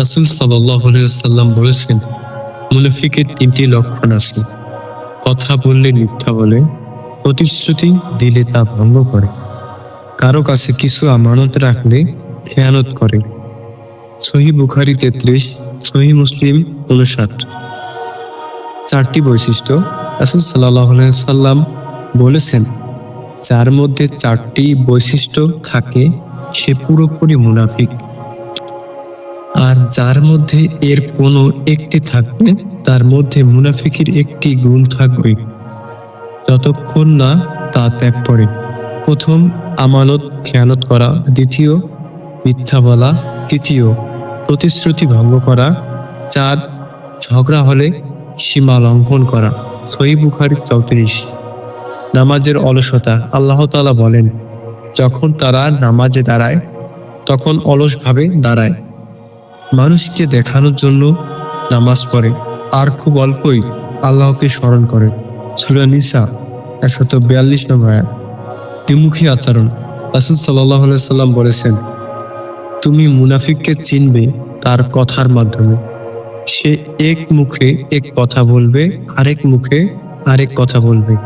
রাসুল সাল্লাম বলেছেন, মুনাফিকের তিনটি লক্ষণ আছে। কথা বললে মিথ্যা বলে, প্রতিশ্রুতি দিলে তা ভঙ্গ করে। কারও কাছে কিছু আমানত রাখলে খেয়ানত করে। সহি বুখারি তেত্রিশ, সহি মুসলিম উনষাট চারটি বৈশিষ্ট্য রাসুল সাল্লাহ সাল্লাম বলেছেন, যার মধ্যে চারটি বৈশিষ্ট্য থাকে, সে পুরোপুরি মুনাফিক। আর যার মধ্যে এর কোনো একটি থাকবে, তার মধ্যে মুনাফিকের একটি গুণ থাকবে। যতক্ষণ না তা ত্যাগ করে। প্রথম আমানত খেয়ানত করা, দ্বিতীয় মিথ্যা বলা, তৃতীয় প্রতিশ্রুতি ভঙ্গ করা, চার ঝগড়া হলে সীমা লঙ্ঘন করা। সই বুখারি চৌত্রিশ। নামাজের অলসতা, আল্লাহ তাআলা বলেন, যখন তারা নামাজে দাঁড়ায়, তখন অলসভাবে দাঁড়ায়। মানুষকে দেখানোর জন্য নামাজ পড়ে। আর খুব অল্পই আল্লাহকে স্মরণ করে। সুরা নিসা, একশত বিয়াল্লিশ নম্বর দ্বিমুখী আচরণ। রাসুল সাল্লাহ সাল্লাম বলেছেন, তুমি মুনাফিককে চিনবে তার কথার মাধ্যমে। সে এক মুখে এক কথা বলবে, আরেক মুখে আরেক কথা বলবে।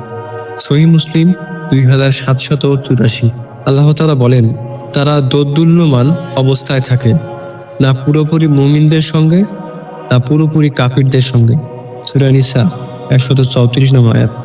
সহি মুসলিম দুই হাজার সাতশত চুরাশি। আল্লাহ তালা বলেন, তারা দোদ্দুল্যমান অবস্থায় থাকে। না পুরোপুরি মুমিনদের সঙ্গে না পুরোপুরি কাফিরদের সঙ্গে। সুরানিসা একশত চৌত্রিশ নম্বর আয়াত।